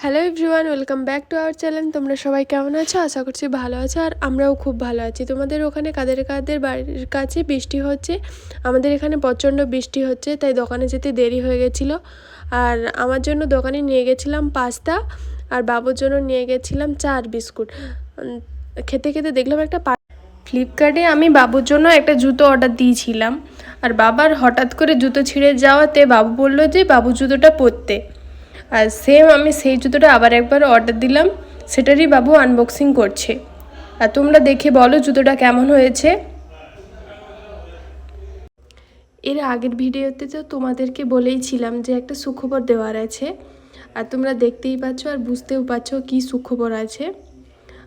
Hello everyone welcome back to our channel তোমরা সবাই কেমন আছো? আশা করছি ভালো আছো আর আমরাও খুব ভালো আছি। তোমাদের ওখানে কাদের কাদের বাড়ির কাছে বৃষ্টি হচ্ছে? আমাদের এখানে প্রচণ্ড বৃষ্টি হচ্ছে, তাই দোকানে যেতে দেরি হয়ে গেছিল। আর আমার জন্য দোকানে নিয়ে গেছিলাম পাস্তা, আর বাবুর জন্য নিয়ে গেছিলাম চা আর বিস্কুট খেতে খেতে দেখলাম একটা ফ্লিপকার্টে আমি বাবুর জন্য একটা জুতো অর্ডার দিয়েছিলাম। আর বাবার হঠাৎ করে জুতো ছিঁড়ে যাওয়াতে বাবু বলল যে বাবু জুতোটা পরতে। আর সেম আমি সেই জুতোটা আবার একবার অর্ডার দিলাম, সেটারই বাবু আনবক্সিং করছে। আর তোমরা দেখে বলো জুতোটা কেমন হয়েছে। এর আগের ভিডিওতে তো তোমাদেরকে বলেইছিলাম যে একটা সুখবর দেওয়ার আছে। আর তোমরা দেখতেই পাচ্ছ আর বুঝতেও পারছ কি সুখবর আছে।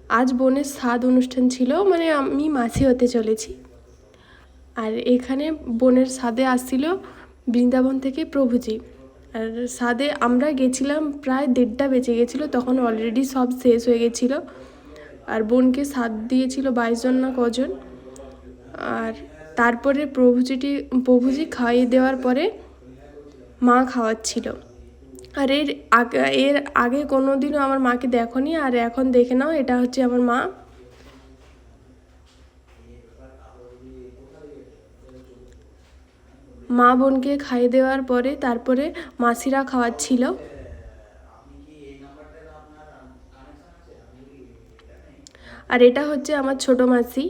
আজ বোনের স্বাদ অনুষ্ঠান ছিল মানে আমি মাছি হতে চলেছি। আর এখানে বোনের স্বাদে আসছিল বৃন্দাবন থেকে প্রভুজি। আর স্বাদে আমরা গেছিলাম প্রায় দেড়টা বেজে গেছিল, তখন অলরেডি সব শেষ হয়ে গেছিল। আর বোনকে স্বাদ দিয়েছিল বাইশ জন না কজন। আর তারপরে প্রভুজিটি, প্রভুজি খাইয়ে দেওয়ার পরে মা খাওয়াচ্ছিল। আর এর আগে এর আগে কোনো দিনও আমার মাকে দেখনি, আর এখন দেখে নাও, এটা হচ্ছে আমার মা। মা বোনকে খাইয়ে দেওয়ার পরে তারপরে মাসিরা খাওয়াচ্ছিল। আর এটা হচ্ছে আমার ছোট মাসি।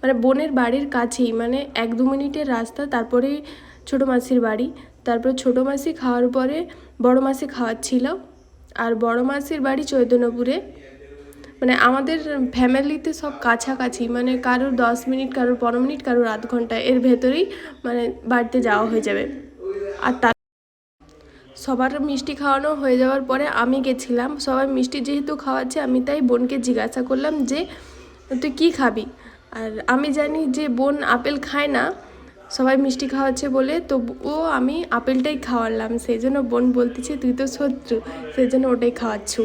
মানে বোনের বাড়ির কাছেই মানে এক দু মিনিটের রাস্তা তারপরে ছোট মাসির বাড়ি। তারপর ছোট মাসি খাওয়ার পরে বড় মাসি খাওয়াচ্ছিল। আর বড় মাসির বাড়ি চৈতন্যপুরে। মানে আমাদের ফ্যামিলিতে সব কাছাকাছি মানে কারোর দশ মিনিট, কারোর পনেরো মিনিট, কারোর আধ ঘণ্টা এর ভেতরেই মানে বাড়িতে যাওয়া হয়ে যাবে। আর তার সবার মিষ্টি খাওয়ানো হয়ে যাওয়ার পরে আমি গেছিলাম। সবাই মিষ্টি যেহেতু খাওয়াচ্ছে, আমি তাই বোনকে জিজ্ঞাসা করলাম যে, তুই কী খাবি? আর আমি জানি যে বোন আপেল খায় না সবাই মিষ্টি খাওয়াচ্ছে বলে তো ও আমি আপেলটাই খাওয়ালাম। সেই জন্য বোন বলতেছে, তুই তো শত্রু, সেই জন্য ওটাই খাওয়াচ্ছু।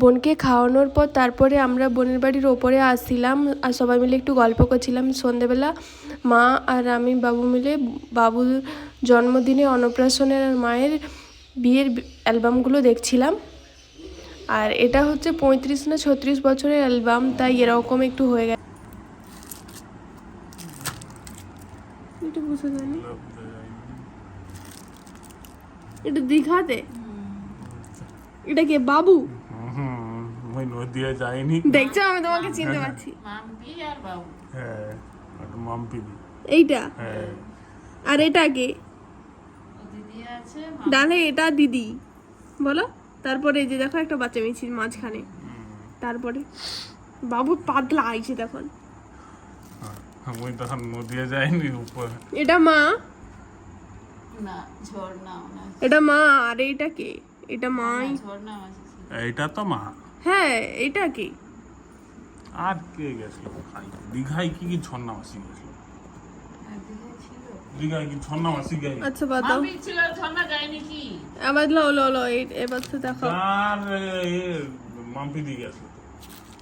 বোনকে খাওয়ানোর পর তারপরে আমরা বোনের বাড়ির ওপরে আসছিলাম আর সবাই মিলে একটু গল্প করছিলাম। সন্ধেবেলা মা আর আমি বাবু মিলে বাবুর জন্মদিনে অন্নপ্রাশনের আর মায়ের বিয়ের অ্যালবামগুলো দেখছিলাম। আর এটা হচ্ছে পঁয়ত্রিশ না ছত্রিশ বছরের অ্যালবাম তাই এরকম একটু হয়ে গেছে। বুঝে যায়নি এটা দীঘাতে? এটা কে বাবু? ওই নদিয়া যায়নি দেখছ আমি তোমাকে চিনতে পারছি। হ্যাঁ একটা মাম্পি দি। এইটা? হ্যাঁ। আর এটা কে? ডানে এটা দিদি। বলো তারপরে এই যে দেখো একটা বাচ্চা মিছিল মাঝখানে। তারপরে বাবু পাতলা আইছে তখন। ওই তখন নদিয়া যায়নি উপর। এটা মা? না ঝর্ণা এটা মা আর এইটা কে? এটা মাই। ঝর্ণা এইটা তো মা। হ্যাঁ এটা কি? আর কে গেছিল? দীঘায় কি কি ঝর্ণা মাসি গেছিল? আর দীঘায় কি ঝর্ণা মাসি গাই আচ্ছা বাতাও মাম্পি ছিল, ঝর্ণা যায়নি কি? আবার লো লো লো এই- এবার তো দেখো এ মাম্পি দি গেছিল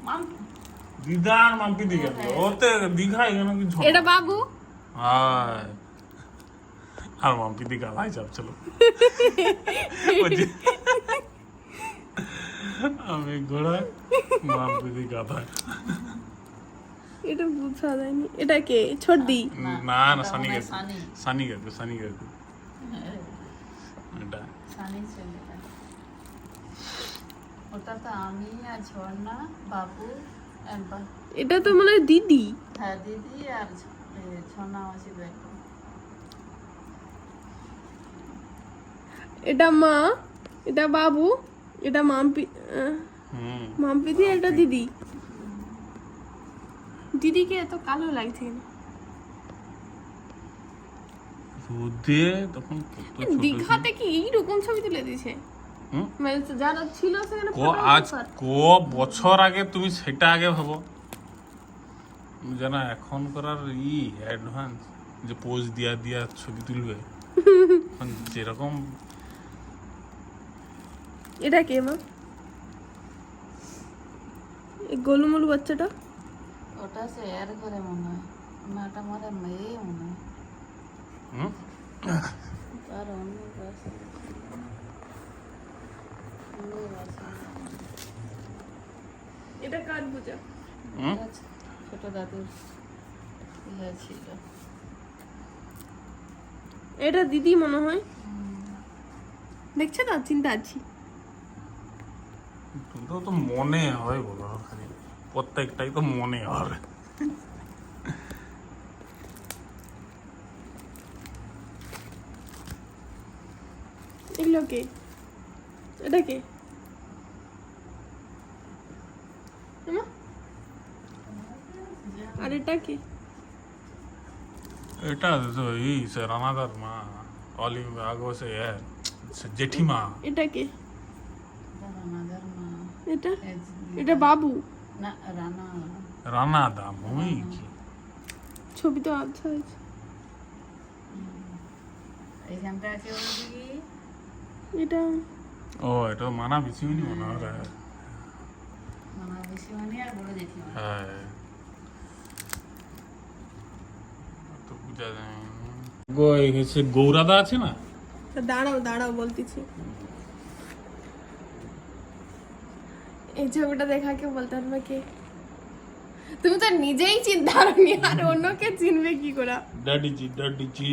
মাম্পি? দিদার মাম্পি দি গেছিল। ওতে দীঘায় এখানে কি ঝর্ণা এটা বাবু? হায়। আর মাম্পি দি গালায় চাপছিল ওই যে- আমি ঘোড়ায় মাম্পি দি গালায় এটা বুঝা যায়নি। এটা কে? ছোটদি না না সানি গেছে। সানি। গেছে সানি গেছে। এটা। সানি ছিল। এটা। ওটা তো আমি আর ঝর্ণা বাবু এটা তো মনে দিদি। হ্যাঁ দিদি আর ঝর্ণা মাসি এটা মা এটা বাবু। এটা মাম্পি মাম্পি দিয়ে এটা দিদি। দিদিকে এত কালো লাগছে কেন? রোদে তখন কত দীঘাতে কি এইরকম ছবি তুলে দিছে? মানে যারা ছিল সেখানে ক আজ ক বছর আগে তুমি সেটা আগে ভাবো। যেন এখন করার ই অ্যাডভান্স যে পোজ দিয়া দিয়া ছবি তুলবে। যেরকম এটা কে মা? এই গোলুমলু বাচ্চাটা? ওটা সে এর ঘরে মনে হয়। আমাদের মেয়ে মনে হয়? তার অন্য। এটা কার পূজা? ছোট দাদুর ইয়ে ছিল। এটা দিদি মনে হয়। দেখছে না? চিন্তা আছি। কিন্তু তো মনে হয় বলো খালি প্রত্যেকটাই তো মনে হবে। এগুলো কে? এটা কে? আর এটা কে? এটা তো এই সে রানাদার মা অলি আগো সে জেঠিমা। এটা কে? এটা? এটা বাবু। না রানা। রানা দা মই কি? ছবি তো আচ্ছা আছে এইখানটা আছে ওদিকে এটা? ও এটা মানা মনে হয়। মানে আর বড় জেঠিমা। হ্যাঁ। তো বুঝা যায় গো এই হচ্ছে গৌরাদা আছে না? দাঁড়াও দাঁড়াও বলতেছি। এই ছবিটা দেখা কেউ বলতে পারবে কে? তুমি তো নিজেই চিন্তা করনি আর অন্যকে চিনবে কি করে? ড্যাডি জি ড্যাডি জি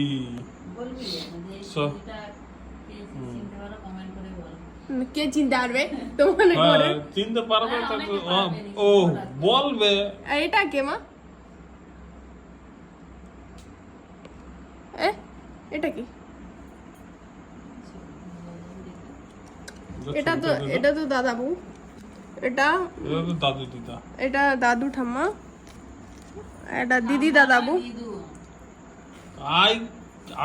বলবি ছবিটা কে চিনতে কে পারবে? করে হ্যাঁ, চিনতে পারবে হ্যাঁ, ও- বলবে। এটা কে মা? এ এটা কি? এটা তো এটা তো দাদা বউ। এটা দাদু দিদা। এটা দাদু ঠাম্মা। এটা দিদি দাদা বউ আই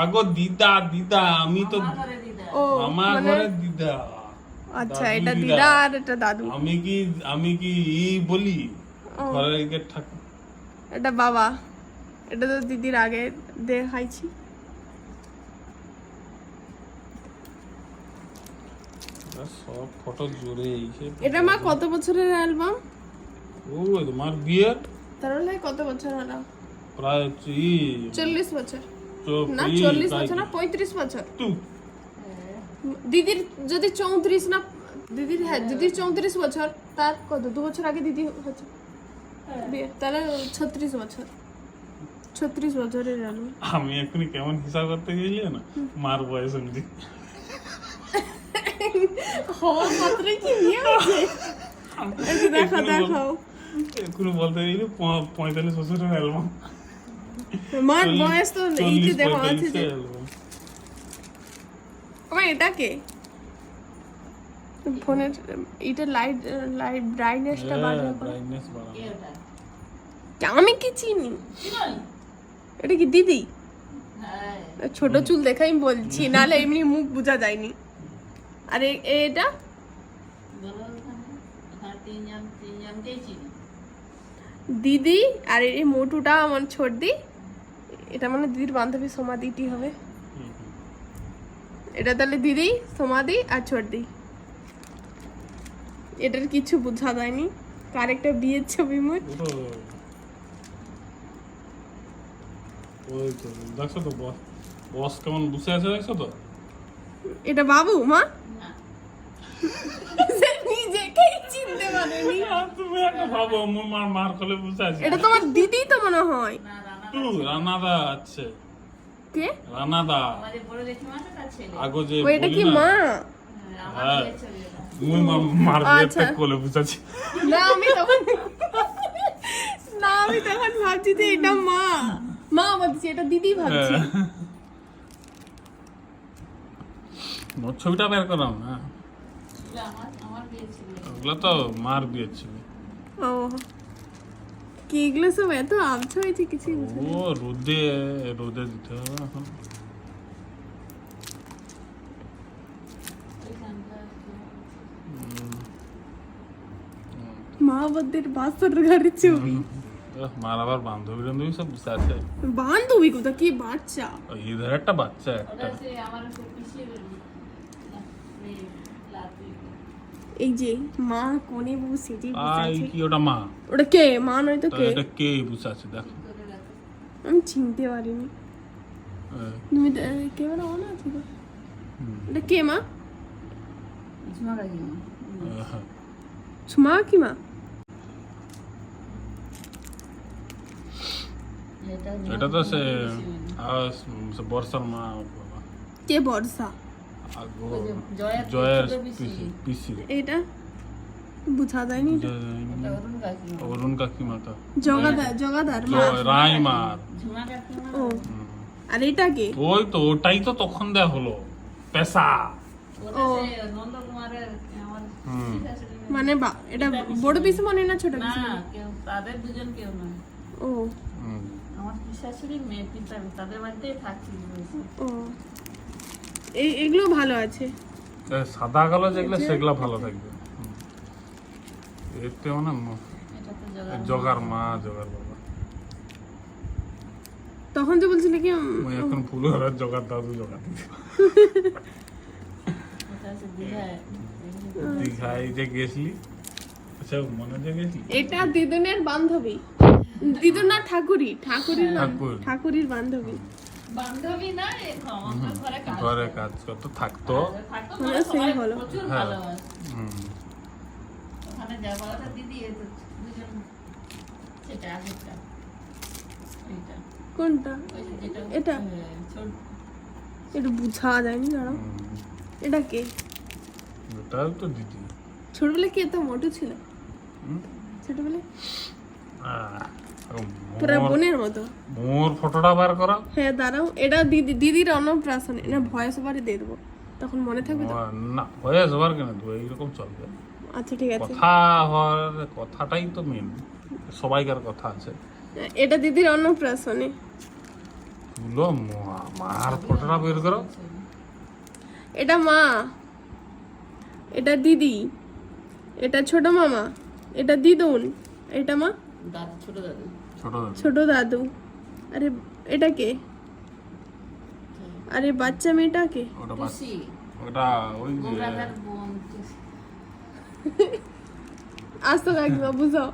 আগো দিদা দিদা আমি তো আমার ঘরে দিদা। ও আমার মানে ঘরে দিদা। আচ্ছা এটা দিদা। আর এটা দাদু। আমি কি আমি কি ই বলি? ঘরে ঠাকুর এটা বাবা। এটা তো দিদির আগে দেখাইছি। সব ফটো জুড়ে এটা মা কত বছরের অ্যালবাম? ও তোমার বিয়ের? তাহলে কত বছর হলো? প্রায় চল্লিশ বছর। না চল্লিশ বছর না পঁয়ত্রিশ বছর। দিদির যদি চৌত্রিশ না দিদির হ্যাঁ দিদির চৌত্রিশ বছর তার কত দু বছর আগে দিদি হচ্ছে? বিয়ে তাহলে ছত্রিশ বছর। ছত্রিশ বছরের আমি এখনই কেমন হিসাব করতে গেলি না মার বয়স অনুযায়ী হওয়ার মাত্রই কি নিয়ে আছে দেখো। দেখাও এখনই বলতে গেলি পঁয়তাল্লিশ বছরের অ্যালবাম মার বয়স তো এই যে দেখা আছে যে। আমার এটা কে? ফোনের এটা লাইট লাইট ব্রাইটনেসটা বাড়িয়ে ব্রাইটনেস বাড়ানো কে? আমি কি চিনি? চিনি এটা কি দিদি? হ্যাঁ। ছোট চুল দেখাই বলছি নাহলে এমনি মুখ বোঝা যায়নি। আর এটা? দিদি আর এই মোটুটা আমার ছোটদি। এটা মানে দিদির বান্ধবী সমাধিটি হবে। এটা তাহলে দিদি সমাধি আর ছোটদি। এটার কিছু বোঝা যায়নি। কার একটা বিয়ের ছবি মোট। ওই তো দেখছ তো বস বস কেমন বসে আছে দেখছ তো? এটা বাবু মা? নিজেকেই চিনতে পারেনি তুমি একটা ভাবো মার মার কলে বসে আছে। এটা তোমার দিদি তো মনে হয়। না রানা টু রানাদা আছে। কে? রানাদা। আমাদের বড় জেঠিমাটা তার ছেলে। আগো যে ও কি মা? হ্যাঁ, আমার হ্যাঁ। বিয়ের ছবি ওটা। মুই মা- মার বিয়েতে। কোলে বসে আছি। না আমি তখন না আমি তখন ভাবছি যে এটা মা। মা ভাবছি এটা দিদি ভাবছি। হ্যাঁ। মোর ছবিটা বের করাম না ওগুলো তো মার দিয়েছিল ও কি এগুলো সব এত আবছা হয়েছে কিছু ও রোদে রোদে দিতে হবে এখন মহাবদ্যের বাস্তর ঘরে ছবি মার আবার বান্ধবী বান্ধবী সব আছে বান্ধবী কোথা কি বাচ্চা ইধার একটা বাচ্চা একটা আমার এই যে মা কোণে বসে যে বসে আই আছে কি ওটা মা ওটা কে মা নয় তো তা কে এটা কে বসে আছে দেখো করে রাখে আমি চিনতে পারিনি আহ, তুমি ক্যামেরা অন আছে তো হুম, এটা কে মা ঝুমা রাখি আহ, মা কি মা এটা এটা তো সে আহ, সে বর্ষার মা বাবা কে বর্ষা আগো ওই যে জয়ের জয়ের পিসি। পিসি এটা? বুঝা যায়নি। অরুণ কাকিমা। অরুণ কাকিমা তো জগাদার জগাদার মা। রাই মা ঝুমা কাকিমা। ও। আর এটা কে? ওই তো ওটাই তো তখন দেয়া হলো। পেশা। ওটা সে নন্দকুমারের আমার হুম। শাশুড়ি মেয়ে। মানে বা এটা বড় পিসু মনে না ছোট না কেউ তাদের দুজন কেউ নয়। ও। আমার শাশুড়ি মেয়ে পিতা তাদের বাড়িতেই থাকছি বলছি। ও। এই এগুলো ভালো আছে। সাদা কালো যেগুলো সেগুলো ভালো থাকবে। এতে মানে জগার মা জগার বাবা। তখন তো বলছিলে কি ওই এখন জগার দাদু জগার দীঘায় যে গেছিলি আচ্ছা মনে যে গেছিলি? এটা দিদুনের বান্ধবী। দিদুন না ঠাকুরি ঠাকুরির ঠাকুর। ঠাকুরির বান্ধবী। বান্ধবী না ঘরে কাজ। করতো থাকতো। থাকতো মানে সেই হলো। হ্যাঁ। ভালোবাসে ওখানে যাওয়া দিদি দুজন সেটা আগেরটা কোনটা? এটা? হ্যাঁ, ছোট। এটা বুঝা যায়নি দাঁড়াও। এটা কে? ওটাও তো দিদি। ছোটবেলায় কি এত মোটু ছিল? ছোটবেলায়? আহ, পুরো বোনের মতো। মোর ফটোটা বার করা। হ্যাঁ দাঁড়াও। এটা দিদি দিদির অন্নপ্রাশনে না ভয়েস ওভারে দিয়ে দেবো। তখন মনে থাকবে তো? না হয়ে যাবার কেন এইরকম চলবে। আচ্ছা ঠিক আছে। কথা হওয়ার কথাটাই তো মেন সবাইকার কথা আছে। এটা দিদির অন্নপ্রাশনে তুলো মার ফটোটা বের করো। এটা মা। এটা দিদি। এটা ছোট মামা। এটা দিদুন। এটা মা ছোট দাদু। ছোট ছোট দাদু। আরে এটা কে? আরে বাচ্চা মেয়েটা কে? ওটা ওই। আসতো কাকিমা বুঝাও।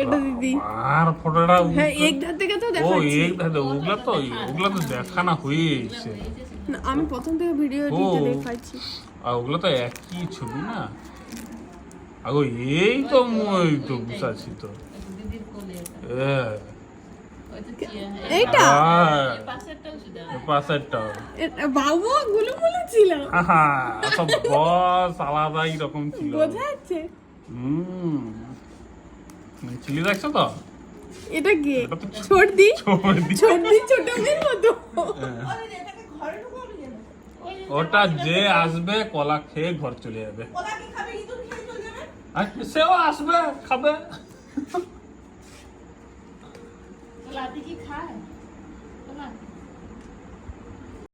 এটা দিদি। মার ফটোটা হ্যাঁ এক ধার থেকে তো ও দেখাচ্ছি। এক দাদা ওগুলা তো ওগুলা তো দেখানো হয়ে এসছে না, আমি প্রথম থেকে ভিডিও দিতে আর ওগুলো তো একই ছবি না? আগো এই তো মই তো বুঝাচ্ছি তো। চিয়া- এইটা? হ্যাঁ, পাশেরটা বাবু গুলো গুলো ছিল। সব বস আলাদাই রকম ছিল। বোঝা যাচ্ছে হুম চিলি দেখছ তো? এটা কে? তো ছোটদি ছবি। ছোটদি ছোট মেয়ের মতো। ওটা যে আসবে কলা খেয়ে ঘর চলে যাবে। সেও আসবে খাবে। কি খায়?